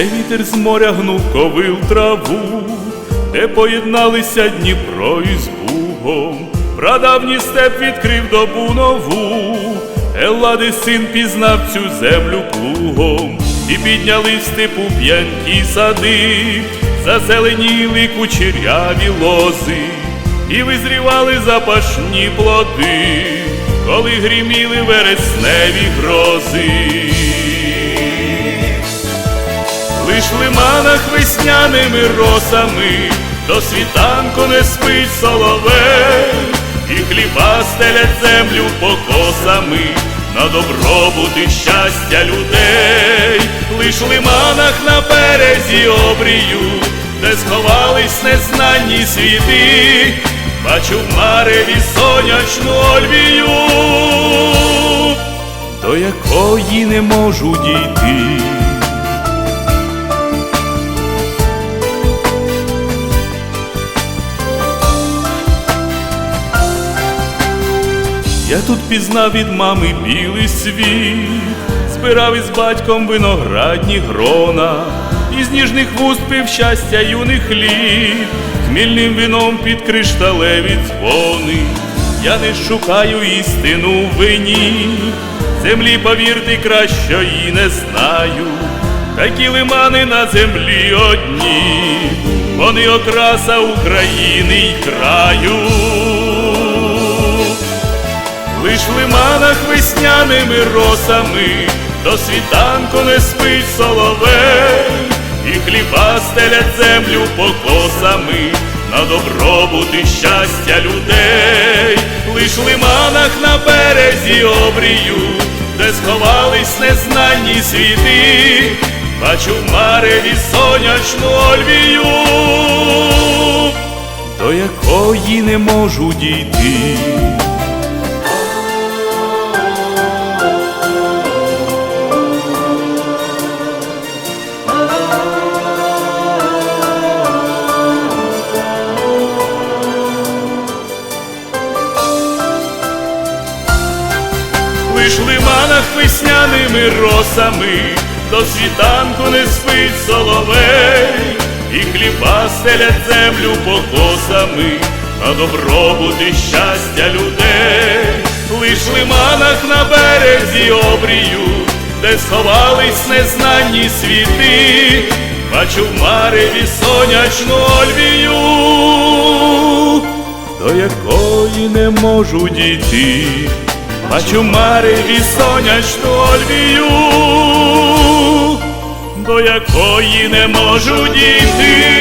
де вітер з моря гнув ковил траву, де поєдналися Дніпро із Бугом, прадавній степ відкрив добу нову, Еллади син пізнав цю землю плугом, і підняли степу п'янкі сади, зазеленіли кучеряві лози, і визрівали запашні плоди, коли гріміли вересневі грози. Лиманах весняними росами до світанку не спить соловей, і хліба стелять землю покосами на добробут і щастя людей, лиш в лиманах на березі обрію, де сховались незнанні світи, бачу в мареві сонячну ольвію, до якої не можу дійти. Я тут пізнав від мами білий світ, збирав із батьком виноградні грона, із ніжних вуст пив щастя юних літ, хмільним вином під кришталеві дзвони. Я не шукаю істину в вині, землі повірте, кращої не знаю. Такі лимани на землі одні, вони окраса України й краю. Лиш в лиманах весняними росами до світанку не спить соловей, і хліба стелять землю покосами на добробут і щастя людей, лиш в лиманах на березі обрію, де сховались незнанні світи, бачу в мареві сонячну ольвію, до якої не можу дійти. Лиш в лиманах весняними росами. До світанку не спить соловей, і хліба стелять землю покосами. На добробут і щастя людей, лиш в лиманах на березі обрію, де сховались незнанні світи, бачу в мареві сонячну ольвію, до якої не можу дійти. Бачу мареві сонячну ольвію, до якої не можу дійти.